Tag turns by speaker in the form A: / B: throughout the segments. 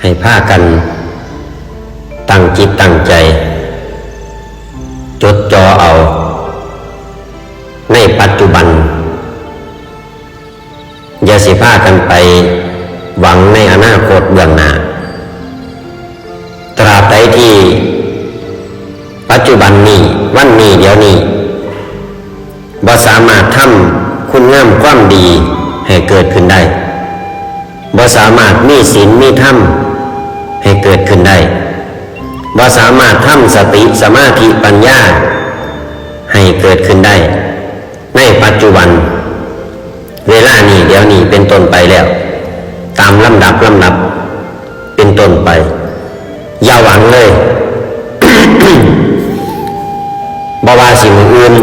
A: ให้พากัน ตั้งจิตตั้งใจ จดจ่อเอา ในปัจจุบัน อย่าสิพากันไป หวังในอนาคตเบื้องหน้าตราบใดที่ ปัจจุบันนี้วันนี้เดี๋ยวนี้บ่สามารถทำคุณงามความดีให้เกิดขึ้นได้บ่สามารถมีศีลมีธรรม ให้เกิดขึ้นได้บ่สามารถทำสติสมาธิปัญญา ให้เกิดขึ้นได้ ในปัจจุบัน เวลานี้เดี๋ยวนี้เป็นต้นไปแล้ว ตามลำดับลำดับ เป็นต้นไป อย่าหวังเลยบว่าสิ่งอื่น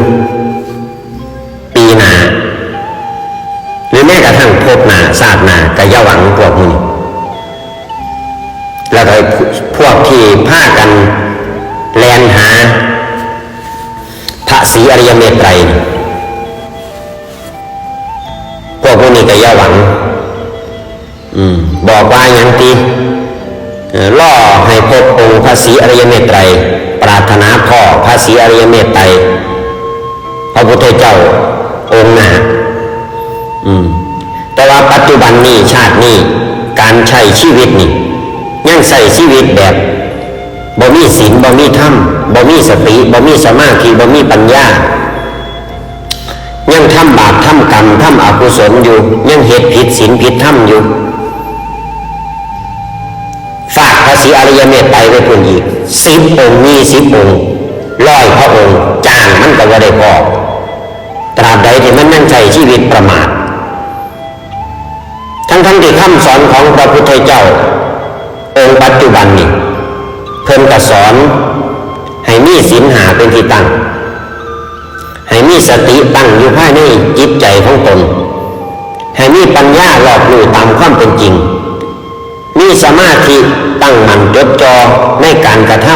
A: บอกว่าอย่างตีล่อให้พบองค์พระศรีอริยเมตไตร ปรารถนาพ่อพระศรีอริยเมตไตรพระพุทธเจ้าองค์หนาแต่ว่าปัจจุบันนี้ชาตินี้การใช้ชีวิตนี่ยังใส่ชีวิตแบบบ่มีศีลบ่มีธรรมบ่มีสติบ่มีสมาธิบ่มีปัญญา ยังทำบาปทำกรรมทำอกุศลอยู่ ยังเหตุผิดศีลผิดธรรมอยู่ ฝากพระศรีอริยเมตไตรไว้พุ่นอีกสิบองค์มีสิบองค์ร้อยพระองค์จ้างมันก็ว่าได้พอตราบใดที่มันนั่งใช้ชีวิตประมาททั้งทั้งที่คำสอนของพระพุทธเจ้า องค์ปัจจุบันนี่เพิ่นก็สอนให้มีศีลหาเป็นที่ตั้ง ให้มีสติตั้งอยู่ภายในจิตใจของตน ให้มีปัญญารอบรู้ตามความเป็นจริง มีสมาธิตั้งมั่นจดจ่อในการกระท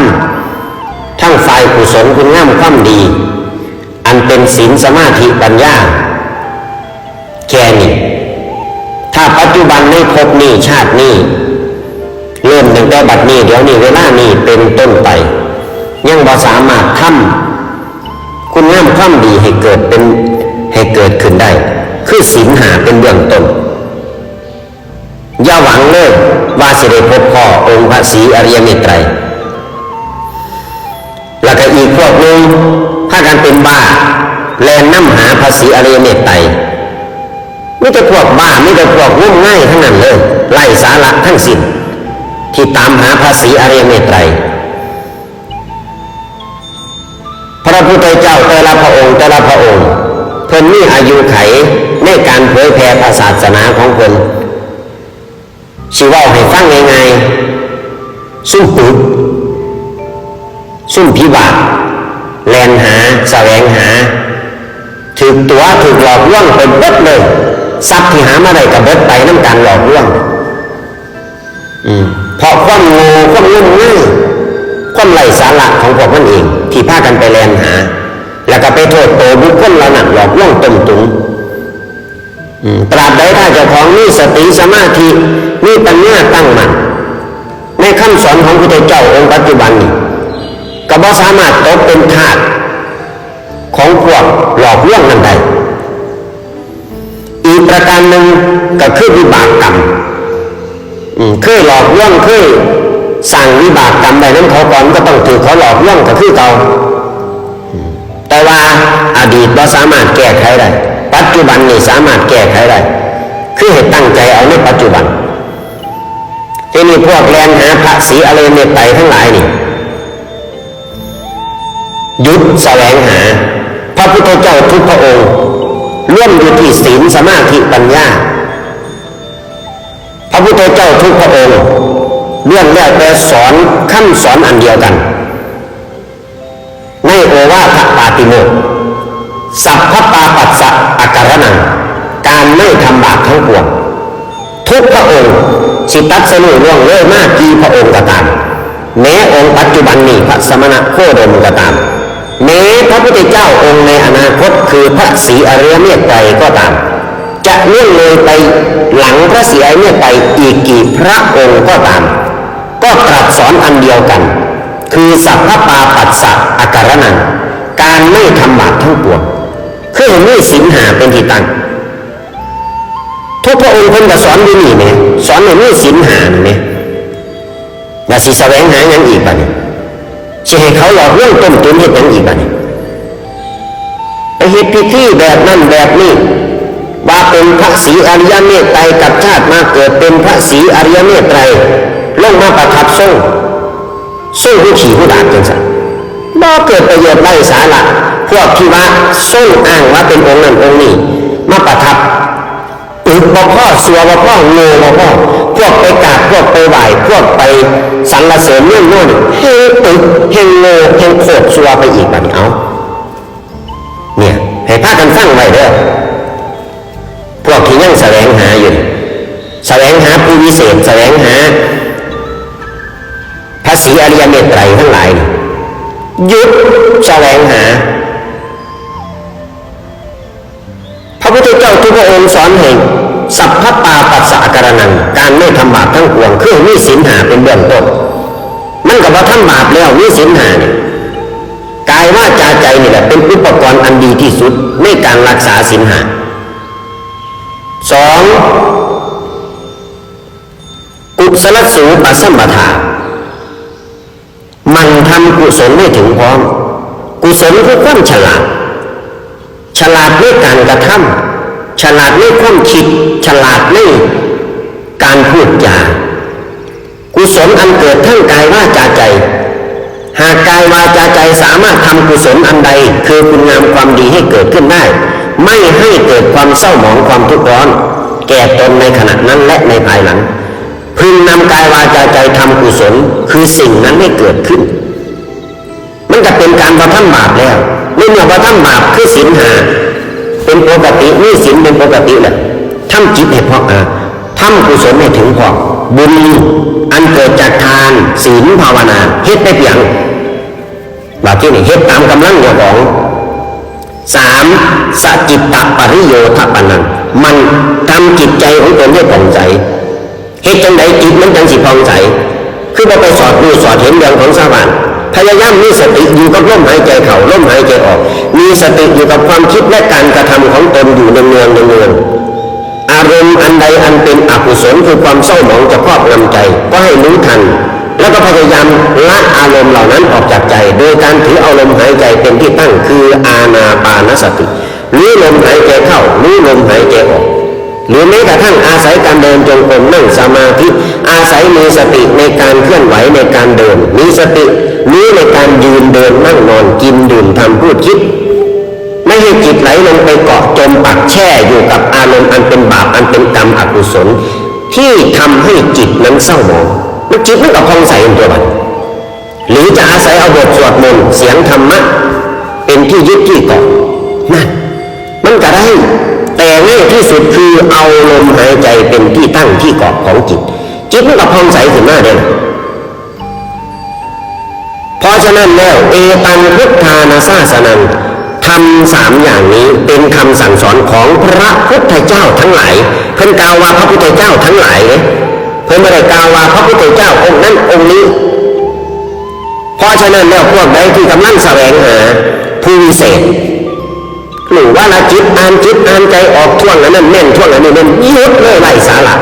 A: ำทั้งฝ่ายกุศลคุณงามความดี อันเป็นศีลสมาธิปัญญาแค่นี้ถ้าปัจจุบันในภพนี้ชาตินี้เริ่มตั้งแต่บัดนี้เดี๋ยวนี้เวลานี้เป็นต้นไป ยังบ่สามารถทำคุณงามความดีให้เกิดเป็นให้เกิดขึ้นได้ คือศีลหาเป็นเบื้องต้น อย่าหวังเลยว่าสิได้พบพ่อองค์พระศรีอริยเมตไตรแล้วก็อีกพวกหนึงถ้ากันเป็นบ้าแลนน้ำหาพระศรีอริยเมตไตรไม่แต่พวกบ้าไม่แต่พวกงุ่มง่ายทั้งนั้นเลยไล่สาระทั้งสิ้นที่ตามหาพระศรีอริยเมตไตรพระพุทธเจ้าแต่ละพระองค์แต่ละพระองค์เพิ่นมีอายุไขในการเผยแผ่พระศาสนาของเพิ่น สิว่าให้ฟังง่ายๆซุ่มปึกซุ่มพิบัติแลนหาแสวงหา ถึกตัวถึกหลอกลวงเป็นเบิดเลยทรัพย์ที่หามาได้กับเบิดไปน้ำการหลอกลวงเพราะความโง่ความงุ่มง่ายความไร้สาระของพวกมันเอง ที่พากันไปแลนหา แล้วก็ไปโทษโตบุคคลเหล่านั้นหลอกลวงต้มตุงอืม ตราบใดถ้าเจ้าของมีสติสมาธิมีปัญญาตั้งมั่นในคำสอนของพระพุทธเจ้าองค์ปัจจุบันนี้ก็บ่สามารถตกเป็นทาสของพวกหลอกลวงนั้นได้อีกประการหนึ่งก็คือวิบากกรรมอืมเคยหลอกลวงเคยสั่งวิบากกรรมไปนั้นเขาก่อนก็ต้องถือเขาหลอกลวงก็คือเก่าแต่ว่าอดีตเราสามารถแก้ไขได้ จจุบันนี่สามารถแก้ไขได้ คือให้ตั้งใจเอาในปัจจุบันที่นี่พวกแลนหาพระศรีอริยเมตไตทั้งหลายนี่หยุดแสวงหา พระพุทธเจ้าทุกพระองค์ร่วมอยู่ที่ศีลสมาธิปัญญา พระพุทธเจ้าทุกพระองค์เรื่องแล้วแต่สอนคำสอนอันเดียวกัน ในโอวาทปาติโมกข์ สัพพปาปัสสะอาการนังการไม่ทำบาปทั้งปวงทุกพระองค์สิตัสนุล่วงเลยมากกี่พระองค์ก็ตาม แม้องค์ปัจจุบันนี้พระสมณะโคดมก็ตาม แม้พระพุทธเจ้าองค์ในอนาคตคือพระศรีอริยเมตไตรก็ตาม จะเลื่อนเลยไปหลังพระศรีอริยเมตไตรอีกกี่พระองค์ก็ตาม ก็ตรัสสอนอันเดียวกัน คือสัพพปาปัสสะอาการนังการไม่ทำบาปทั้งปวง คือมีสินหาเป็นที่ตั้งทุกพระองค์เพิ่นก็สอนอยู่นี่เนี่ยสอนในมีสินหาเนี่ยอย่าสิแสวงหาหยังอีกบ้านี่สิให้เขาหลอกเรื่องต้มตุนเฮ็ดหยังอีกบ้านี่ไปเฮ็ดพิธีแบบนั้นแบบนี้ว่าเป็นพระศรีอริยเมตไตรกับชาติมาเกิดเป็นพระศรีอริยเมตไตรลงมาประทับทรงทรงผู้ขี่ผู้ดานจังสันบ่เกิดประโยชน์ไร้สาระ วกที่ว่าทรงอ้างว่าเป็นองค์นั้นองค์นี้มาประทับอึบ่พ่อเสัวบ่พ่อโง่บ่พ่อพวกไปกราบพวกไปไหว้พวกไปสรรเสริญเรื่องโน่นเฮงตึกเฮงโง่เฮงโคตรสัวไปอีกบัดนี้เอาเนี่ยให้พากันฟังไว้เด้อพวกที่ยังแสวงหาอยู่แสวงหาผู้วิเศษแสวงหาพระศรีอริยเมตไตรทั้งหลายหยุดแสวงหา สอนให้สัพพปาปัสสะการนัง การไม่ทำบาปทั้งปวงคือมีศีลหาเป็นเบื้องต้นมันกับว่าทำบาปแล้วมีศีลหาเนี่ยกายว่าจาใจนี่แหละเป็นอุปกรณ์อันดีที่สุดในการรักษาศีลหาสองกุศลสูปสัมปทา มันทำกุศลให้ถึงพร้อม กุศลคือความฉลาด ฉลาดในการกระทำ ฉลาดในความคิด ฉลาดในการพูดจากุศลอันเกิดทั้งกายว่าจาใจ หากกายวาจาใจสามารถทำกุศลอันใด คือคุณงามความดีให้เกิดขึ้นได้ ไม่ให้เกิดความเศร้าหมองความทุกข์ร้อน แก่ตนในขณะนั้นและในภายหลัง พึงนำกายวาจาใจทำกุศลคือสิ่งนั้นให้เกิดขึ้น มันจะเป็นการประทับาปแล้วเมื่อประทับาปคือศีลหา เป็นปกตินี่ศีลเป็นปกติแหละทำจิตให้พออาทำกุศลให้ถึงพอบุญอันเกิดจากทานศีลภาวนาเฮ็ดไปเพียงบาที่นี่เฮ็ดตามกำลังเจ้าของสามสจิตตปริโยทปนังมันทำจิตใจของตนให้ผ่องใสเหตุจังใดจิตมันจังสิผ่องใสคือบ่ไปสอดดูสอดเห็นเรื่องของสวรรค์ พยายามมีสติอยู่กับลมหายใจเข้าลมหายใจออก มีสติอยู่กับความคิดและการกระทำของตนอยู่ในเมืองในเมืองอารมณ์อันใดอันเป็นอกุศลคือความเศร้าหมองจะครอบงำใจ ก็ให้รู้ทัน แล้วก็พยายามละอารมณ์เหล่านั้นออกจากใจ โดยการถือเอาลมหายใจเป็นที่ตั้งคืออาณาปานสติหรือลมหายใจเข้าหรือลมหายใจออกหรือแม้กระทั่งอาศัยการเดินจงกรมนั่งสมาธิอาศัยมีสติในการเคลื่อนไหวในการเดิน มีสติ นี้ในการยืนเดินนั่งนอนกินดื่มทำพูดคิด ไม่ให้จิตไหลลงไปเกาะจมปักแช่อยู่กับอารมณ์อันเป็นบาปอันเป็นกรรมอกุศล ที่ทำให้จิตนั้นเศร้าหมองมันจิตมันก็พองใสเป็นตัวมันหรือจะอาศัยเอาบทสวดมนต์เสียงธรรมะเป็นที่ยึดที่เกาะนั่นมันก็ได้ แต่ง่ายที่สุดคือเอาลมหายใจเป็นที่ตั้งที่เกาะของจิต จิตมันก็พองใสขึ้นมาเด่น เพราะฉะนั้นแล้วเอตังพุทธานาซาสนังทำสามอย่างนี้เป็นคำสั่งสอนของพระพุทธเจ้าทั้งหลายเพิ่นกล่าวว่าพระพุทธเจ้าทั้งหลายเพิ่นไม่ได้กล่าวว่าพระพุทธเจ้าองค์นั้นองค์นี้ เพราะฉะนั้นแล้วพวกใดที่กำลังแสวงหาผู้วิเศษหรือว่าละจิตอ่านจิตอ่านใจออกท่วงอันนั้นแม่นท่วงอันนี้แม่นยุดเลยไร้สาระ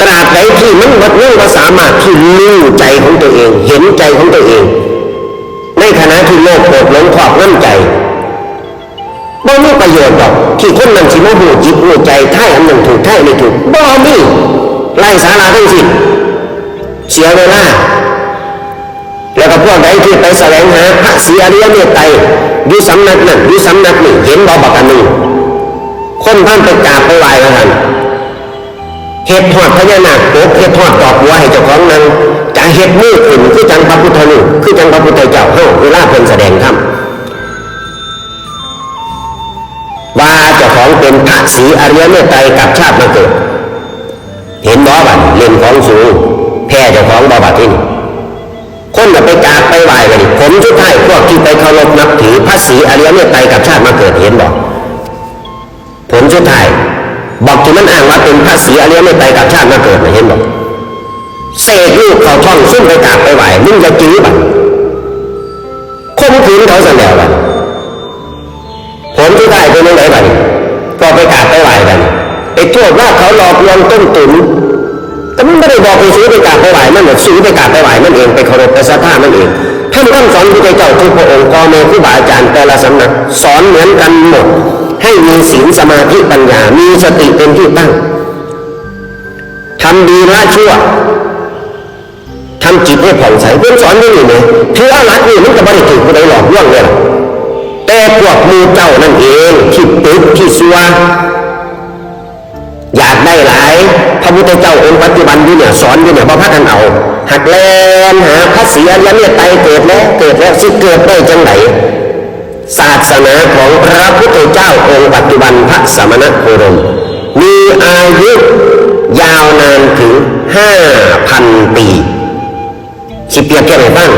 A: ตราบใดที่มันวัดเรื่องก็สามารถที่รู้ใจของตัวเอง เห็นใจของตัวเอง ในขณะที่โลกโกรธหลงครอบน้ำใจบ่มีประโยชน์หรอกที่คนนั้นสิมาหูจิตหูใจท่ายอันหนึ่งถูกท่ายไม่ถูกบ่มีไร้สาระทั้งสิ้นเสียเวลาแล้วก็พวกใดที่ไปแสวงหาพระศรีอริยเมตไตรอยู่สำนักนั่นอยู่สำนักนี่เห็นบ่บักกันนี่คนท่านไปกราบไปไหว้แล้วท่าน เห็ดทอดพญานาคโกบเห็ดทอดดอกบัวให้เจ้าของนั้นจะเห็ดมือขึ้นคือจังพระพุทธรูปคือจังพระพุทธเจ้าเฮาเวลาเพิ่นแสดงธรรมว่าเจ้าของเป็นพระศรีอริยเมตไตรกับชาติมาเกิด เห็นบ่บัดเล่นของสูงแพ้เจ้าของบ่บัดที่นี่คนจะไปกราบไปไหว้กันผมสุดท้ายพวกที่ไปเคารพนับถือพระศรีอริยเมตไตรกับชาติมาเกิดเห็นบอกผมสุดท้าย บอกที่มันอ้างว่าเป็นพระศรีอริยเมตไตรกับชาติมาเกิดนะเห็นบอกสกลูกเขาช่องซุ่มไปกราบไปไหวมึงจะจื้อบัดคมขืนเขาสันแล้วบัดผลที่ได้เป็นยังไงบัดก็ไปกราบไปไหวกันไอ้โทษว่าเขาหลอกลวงต้นตุนแต่มันไม่ได้บอกไปซื้อไปกราบไปไหวมันหมดซื้อไปกราบไปไหวมันเองไปเคารพไปศรัทธามันเองท่านคำสอนพระเจ้าทุกพระองค์พ่อแม่ครูบาอาจารย์แต่ละสำนักสอนเหมือนกันหมด ให้มีศีลสมาธิปัญญา มีสติเป็นที่ตั้งทำดีละชั่วทำจิตให้ผ่องใสเพื่อนสอนอย่างนี้ไหมถือว่ารักนี่มันก็ไม่ได้ถูกผู้ใดหลอกลวงเลยแต่พวกมูเจ้านั่นเองที่ตึกที่ซัวอยากได้หลายพระพุทธเจ้าองค์ปัจจุบันอยู่เนี่ยสอนอยู่เนี่ยพระพักกันเอา หักแลนหาพระศรีอริยเมตไตเกิดแล้วเกิดแล้วสิเกิดได้จังไหน ศาสนาของพระพุทธเจ้าองค์ปัจจุบันพระสมณโคดม มีอายุยาวนานถึงห้าพันปีสิเปียบเทียบให้ฟัง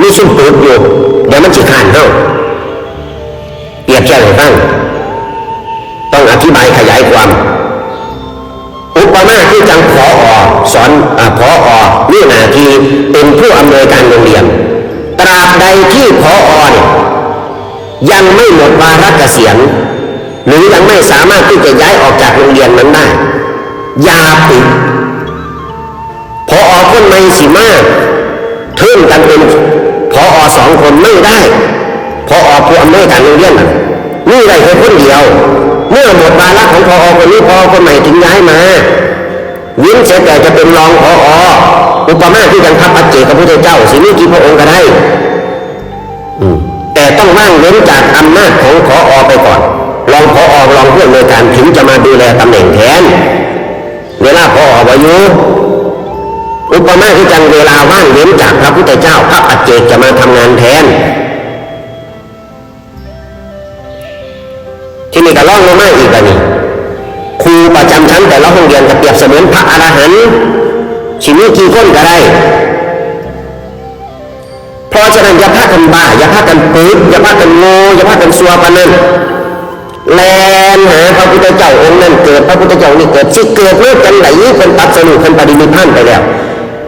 A: มีซุ่มปลูกอยู่เดี๋ยวมันจิขานเข้าเปียบเทียบให้ฟังต้องอธิบายขยายความ อุปมาที่จังพออสอนอพออนี่นาทีเป็นผู้อำนวยการโรงเรียน ตราบใดที่พออเนี่ย ยังไม่หมดวาระเกษียณหรือยังไม่สามารถที่จะย้ายออกจากโรงเรียนนั้นได้อยาปิดพออคนใหม่สิมาเทิ่มกันเป็นพออสองคนไม่ได้พออผู้อำนวยการโรงเรียนนี่ได้แค่คนเดียว เมื่อหมดวาระของพออคนนี้พอคนใหม่ถึงย้ายมาวินเสร็จแต่จะเป็นรองพออุปมาที่ยังทัพปัจเจกพระพุทธเจ้าสินี้กี่พระองค์ก็ได้ แต่ต้องว่างเว้นจากอำนาจของขออไปก่อนรองขออรองผู้อำนวยการถึงจะมาดูแลตำแหน่งแทน เวลาพออวายุอุปมาที่จังเวลาว่างเว้นจากพระพุทธเจ้าพระปัจเจกจะมาทำงานแทน ที่นี่ก็ล่องลงมาอีกอันนี้ครูประจำชั้นแต่ละห้องเรียนจะเปรียบเสมือนพระอรหันต์ชีวิตกี่คนก็ได้ นั้นอย่าพากันบ้าอย่าพากันปืดอย่าพากันโง่อย่าพากันซัวปานนั้นแลนหาพระพุทธเจ้าองค์นั้นเกิดพระพุทธเจ้านี่เกิดสิเกิดเมื่อกันไหนเป็นตัดสรุปเป็นปริมิพันธ์ไปแล้ว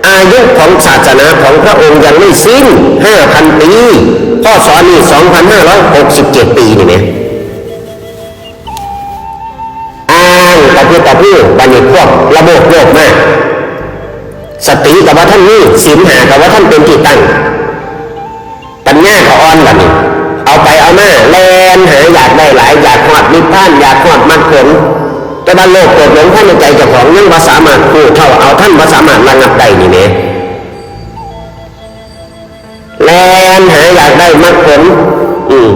A: อายุของศาสนาของพระองค์ยังไม่สิ้นห้าพันปีพ่อสอนนี่สองพันห้าร้อยหกสิบเจ็ดปีนี่เนี่ยอ้างตะพื้ตะพื้บันนี้พวกระบบโลกมาก สติกับว่าท่านนี่ศีลหากับว่าท่านเป็นที่ตั้ง นหาอยากได้หลายอยากหอดนิพพานอยากหอดมรรคผลแต่บรรโลกโกรธหลงท่านในใจเจ้าของยังภาสามารถพูดเท่าเอาท่านภาสามารถระงับได้นี่เนี่ยแลนหาอยากได้มรรคผลอืม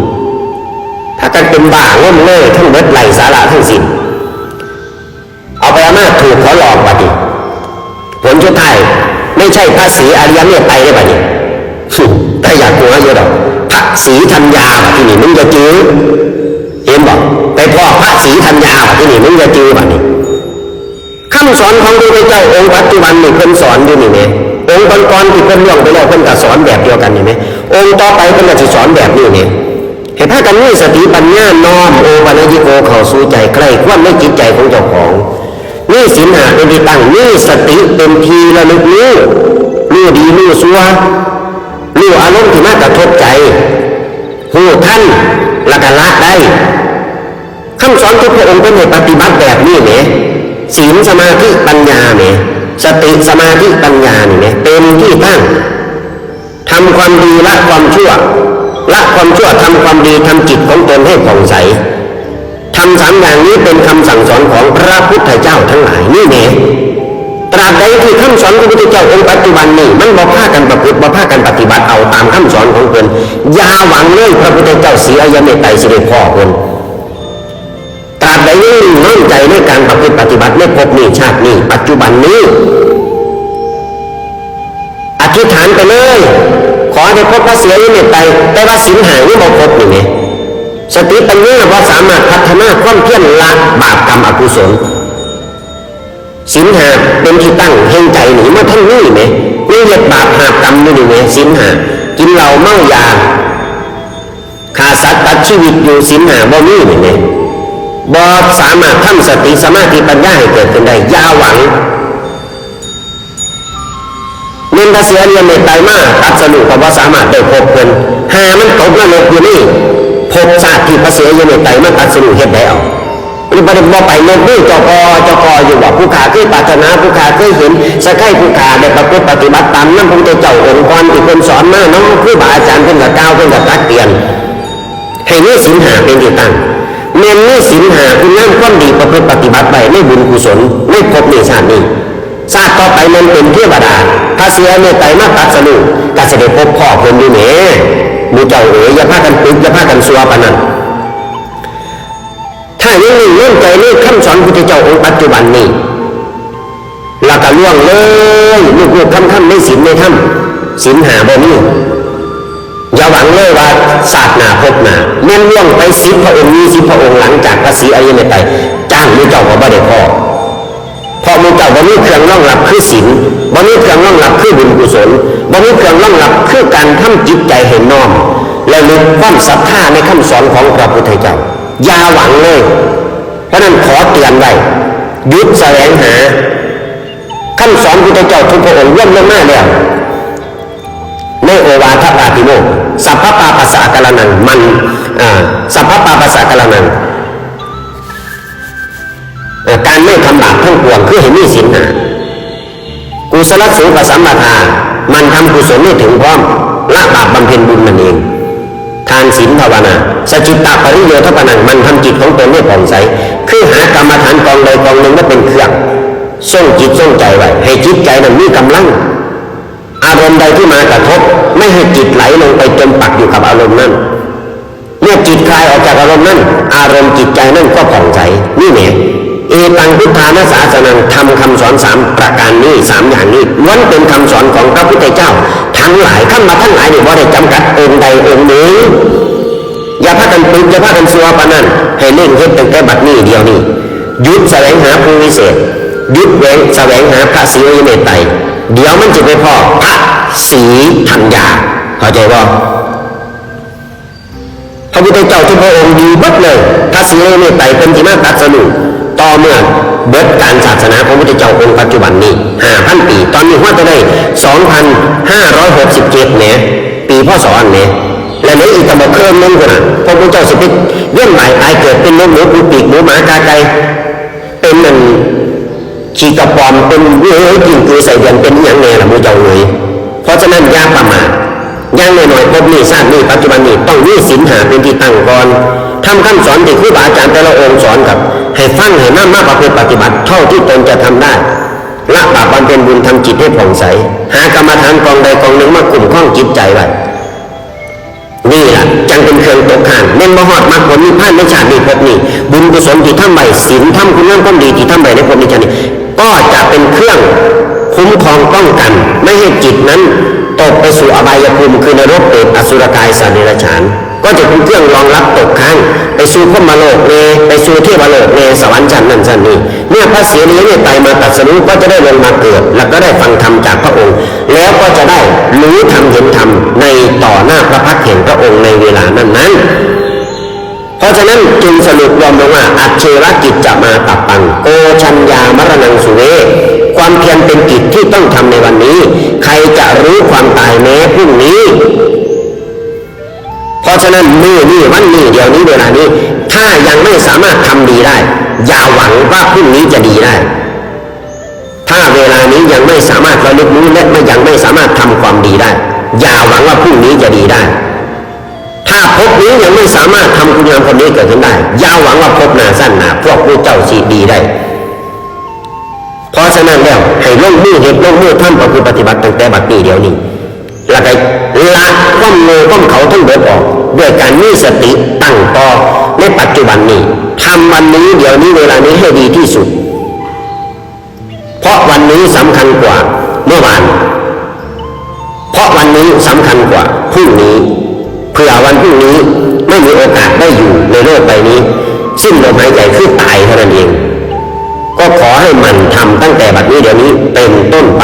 A: ถ้ากันเป็นบ้าง่มเล่ทั้งเบิดไหลสาระทั้งสิ้นเอาไปเอาหน้าถูกเขาหลอกบัดนี้ผลชุดท้ายไม่ใช่พระศรีอริยเมตไตรได้บัดนี้ ถ้าอยากกลัวเยอะดอกพระศรีธัญญาที่นี่มึงจะจื้อเห็นบอกไปพ่อพระศรีธัญญาที่นี่มึงจะจื้อแบบนี้คำสอนของพระพุทธเจ้าองค์ปัจจุบันนี่เพิ่นสอนอยู่นี่ไหมองค์ก่อนๆที่เพิ่นล่วงไปแล้วเพิ่นก็สอนแบบเดียวกันนี่ไหมองค์ต่อไปเพิ่นก็จะสอนแบบนี้เนี่ยเห็นพากันมีสติปัญญาน้อมโอปัญญิโกเข้าสู่ใจใกล้ความในจิตใจของเจ้าของนี่สินหาเป็นที่ตั้งนี่สติเป็นทีระลึกรู้รู้ดีรู้ซัว อารมณ์ที่มากระทบใจหูท่านละกันละได้คำสอนทุกพระองค์เป็นให้ปฏิบัติแบบนี้เนี่ยศีลสมาธิปัญญาเนี่ยสติสมาธิปัญญาเนี่ยเป็นที่ตั้งทำความดีละความชั่วละความชั่วทำความดีทำจิตของตนให้ผ่องใสทำสามอย่างนี้เป็นคำสั่งสอนของพระพุทธเจ้าทั้งหลายนี่เนี่ย บใดที่คำสอนของพระพุทธเจ้าองค์ปัจจุบันนี้มันบ่พากันประพฤติบ่พากันปฏิบัติเอาตามคำสอนของเพิ่นอย่าหวังเลยพระพุทธเจ้าเสีอายเมตไตรสิริพ่อเพิ่นตราบใดยังมั่นใจในการประพฤติปฏิบัติในภพนี้ชาตินี้ ปัจจุบันนี้อธิษฐานไปเลย ขอให้พบพระเสียอายเมตไตรแต่ว่าสินหายังบ่พบนี่ไงสติปัญญาว่าสามารถพัฒนาความเพียรละบาปกรรมอกุศล สินหาเป็นที่ตั้งแห่งใจหนีมาท่านนี่ไหมนี่เหยียบบาปหากรรมนี่ไหมสินหากินเหล้าเมายาขาสัตว์ตัดชีวิตอยู่สินหาบ่มีนี่ไหมบ่สามารถทำสติสมาธิปัญญาให้เกิดขึ้นได้ยาหวังพระเสียเรียนเมตไตรมาตัดสรุปกับว่าสามารถได้พบเพิ่นหามันตกนรกอยู่นี่พบชาติที่พระเสียเรียนเมตไตรมาตัดสรุปเฮ็ดได้เอา หรือบ่ได้บ่ไปเล่นด้วยจกจกออยู่ว่าผู้ขาเคยปรารถนาผู้ขาเคยเห็นสักให้ผู้ขาได้ประพฤติปฏิบัติตามนำพระพุทธเจ้าองค์กรที่เพิ่นสอนมาน้องครูบาอาจารย์เพิ่นก็กล่าวเพิ่นก็ตักเตือนให้มีศีลหาเป็นที่ตั้งเมื่อมีศีลหาคุณงามความดีประพฤติปฏิบัติไปในบุญกุศลในภพในชาตินี้ชาติต่อไปมันเป็นเทวดาถ้าเสียเมื่อไตรมาตัดสรุก็จะได้พบพ่อคนอยู่แหน่หมูเจ้าเอ๋ยอย่าพากันปึกอย่าพากันซัวปานนั้ คำสอนพุทธเจ้าองค์ปัจจุบันนี้แล้วก็ล่วงเลยลูกๆคำคำในศีลในธรรมศีลหาบ่มีอย่าหวังเลยว่าศาสนาพบหนาเมื่อล่วงไปสิบพระองค์นี้สิบพระองค์หลังจากพระศรีอริยเมตไตรจ้างมือเจ้าก็บ่ได้พอเพราะมือเจ้าบ่มีเครื่องรองรับคือศีลบ่มีเครื่องรองรับคือบุญกุศลบ่มีเครื่องรองรับคือการทำจิตใจให้น้อมและลึกความศรัทธาในคำสอนของพระพุทธเจ้าอย่าหวังเลย ราะนั้นขอเตือนไว้หยุดแสวงหาคำสอนพุทธเจ้าทุกพระองค์ย่อมลงมาแล้วในโอวาทปาติโมกสัพพปาปัสสะกะละนังมันสัพพปาปัสสะกะละนังการไม่ทำบาปทั้งปวงคือเห็นมีศีลหากุศลสูปสัมปทามันทำกุศลไม่ถึงพร้อมละบาปบำเพ็ญบุญนั่นเองานศีลภาวนา สจิตตปริโยทปนังมันทำจิตของตนให้ผ่องใส คือหากรรมฐานกองใดกองหนึ่งว่าเป็นเครื่องส่งจิตส่งใจไว้ให้จิตใจนั้นมีกำลัง อารมณ์ใดที่มากระทบ ไม่ให้จิตไหลลงไปจมปักอยู่กับอารมณ์นั้นเมื่อจิตคลายออกจากอารมณ์นั้น อารมณ์จิตใจนั้นก็ผ่องใสนี่เนี่ยเอตังพุทธานาสาสนังทำคำสอนสามประการนี้สามอย่างนี้ล้วนเป็นคำสอนของพระพุทธเจ้า ทั้งหลายขั้นมาทั้งหลายเนี่ยว่าได้จำกัดองค์ใดองค์หนึ่งอย่าพากันปึกอย่าพากันซัวปานนั้นให้เล่นเฮ็ดตั้งแต่บัดนี้เดียวนี้ยุดแสวงหาผู้วิเศษยุดแวงแสวงหาพระศรีอริยเมตไตเดี๋ยวมันจะไปพอพระศรีธัญญาเข้าใจบ่พระพุทธเจ้าทุกพระองค์ดีบัดเลยพระศรีอริยเมตไตเป็นที่มาตัดสรุต่อเมื่อ เบิดการศาสนาของพระพุทธเจ้าองค์ปัจจุบันนี้ห้าพันปี ตอนนี้ว่าจะได้สองพันห้าร้อยหกสิบเจ็ดเนี่ยปีพ่อสอนเนี่ยและในอีกตำบลเครื่องนึงคนน่ะพระพุทธเจ้าสิบเยี่ยมหมายตายเกิดเป็นนกหนูปูปีกหมูหมากาไก่เป็นมันขีกระปอมเป็นเนื้อกินคือใส่เดือนเป็นอย่างแน่ละมูเจ้าเลยเพราะฉะนั้นยาประมาทย่างน้อยๆพบนี้ชาตินี้ปัจจุบันนี้ต้องมีศีลหาเป็นที่ตั้งก่อน ทำคำสอนที่ครูบาอาจารย์แต่ละองค์สอนกับ ให้ฟังให้น้ามาประพฤติปฏิบัติเท่าที่ตนจะทำได้ละบาปบำเพ็ญบุญทำจิตให้ผ่องใส หากรรมฐานกองใดกองหนึ่งมากลุ่มข้องจิตใจไว้นี่แหละจังเป็นเครื่องตกข่างเน้นมหอดมรรคผลนิพพานในชาตินี้พบนี้บุญกุศลที่ทำใบศีลทำคุณงามความดีที่ทำใบในพบนี้ชาตินี้ก็จะเป็นเครื่องคุ้มครองป้องกัน ไม่ให้จิตนั้นตกไปสู่อบายภูมิคือนรกเปรตอสุรกายสัตว์เดรัจฉาน ก็จะเป็นเครื่องรองรับตกค้างไปสู่พมโลกเนไปสู่เทวโลกเนสวรรค์ชั้นนั้นชั้นนี้เมื่อพระเสียรีเนี่ยไตมาตัดสรู้ก็จะได้ลงมาเกิด แล้วก็ได้ฟังธรรมจากพระองค์ แล้วก็จะได้รู้ธรรมเห็นธรรมในต่อหน้าพระพักแห่งพระองค์ในเวลานั้นนั้นเพราะฉะนั้นจึงสรุปรวมลงว่าอัจเชรกิจจะมาตับปังโกชัญญามรณังสุเวความเพียรเป็นกิจที่ต้องทำในวันนี้ ใครจะรู้ความตายแม้พรุ่งนี้ะฉะนั้นมือนี่วันนี้เดี๋ยวนี้เวลานี้ ถ้ายังไม่สามารถทำดีได้ อย่าหวังว่าพรุ่งนี้จะดีได้ ถ้าเวลานี้ยังไม่สามารถระลึกรู้และไม่ยังไม่สามารถทำความดีได้ อย่าหวังว่าพรุ่งนี้จะดีได้ ถ้าพบนี้ยังไม่สามารถทำคุณงามความดีเกิดขึ้นได้ อย่าหวังว่าพบหนาสั้นหนาพวกผู้เจ้าสีดีได้เพราะฉะนั้นแล้วให้ลงมือเหตุลงมือทำประพฤติปฏิบัติตั้งแต่บัดนี้เดียวนี้ แล้วก็ละข้อมือข้อมเขาทั้งเบิดออกด้วยการมีสติตั้งต่อในปัจจุบันนี้ทำวันนี้เดี๋ยวนี้เวลานี้ให้ดีที่สุด เพราะวันนี้สำคัญกว่าเมื่อวาน เพราะวันนี้สำคัญกว่าพรุ่งนี้เผื่อวันพรุ่งนี้ไม่มีโอกาสได้อยู่ในโลกใบนี้สิ้นลมหายใจคือตายเท่านั้นเอง ก็ขอให้มันทำตั้งแต่บัดนี้เดี๋ยวนี้เป็นต้นไป